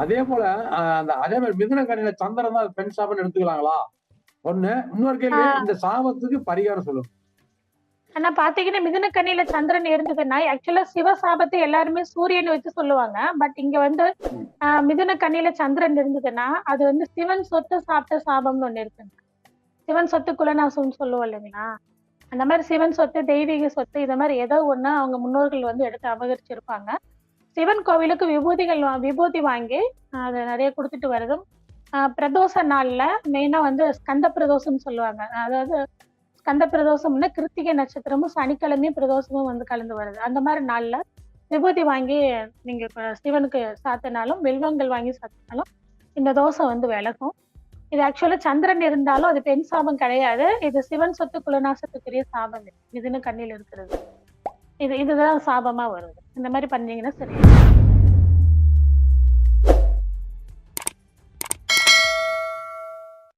அதே போல அந்த அதே மாதிரி மிதுன கண்ணில சந்திரன் தான் பெண் சாபம் எடுத்துக்கலாங்களா ஒண்ணு. இன்னொரு கேள்வி. இந்த சாபத்துக்கு பரிகாரம் சொல்லுங்க. ஆனா பாத்தீங்கன்னா மிதுன கண்ணியில சந்திரன் இருந்ததுன்னா ஆக்சுவலா சிவசாபத்தை எல்லாருமே சூரியன் வச்சு சொல்லுவாங்க. பட் இங்க வந்து ஆஹ், மிதுன கண்ணியில சந்திரன் இருந்ததுன்னா அது வந்து சிவன் சொத்து சாப்பிட்ட சாபம்னு ஒண்ணு இருக்குங்க. சிவன் சொத்து குலநாசம்னு சொல்லுவோம் இல்லைங்களா? அந்த மாதிரி சிவன் சொத்து தெய்வீக சொத்து இந்த மாதிரி ஏதோ ஒண்ணு அவங்க முன்னோர்கள் வந்து எடுத்து அபகரிச்சிருப்பாங்க. சிவன் கோவிலுக்கு விபூதிகள் விபூதி வாங்கி அதை நிறைய கொடுத்துட்டு வருதும். பிரதோஷ நாள்ல மெயினா வந்து ஸ்கந்த பிரதோஷம்னு சொல்லுவாங்க. அதாவது ஸ்கந்த பிரதோஷம்னா கிருத்திகை நட்சத்திரமும் சனிக்கிழமையும் பிரதோஷமும் வந்து கலந்து வருது. அந்த மாதிரி நாள்ல விபூதி வாங்கி நீங்க சிவனுக்கு சாத்தினாலும் வில்வங்கள் வாங்கி சாத்தினாலும் இந்த தோஷம் வந்து விலகும். இது ஆக்சுவலா சந்திரன் இருந்தாலும் அது பெண் சாபம் கிடையாது. இது சிவன் சொத்து குலநாசத்துக்குரிய சாபம். இதுன்னு கண்ணில் இருக்கிறது. இது இதுதான் சாபமா வருது. இந்த மாதிரி பண்ணீங்கன்னா சரி.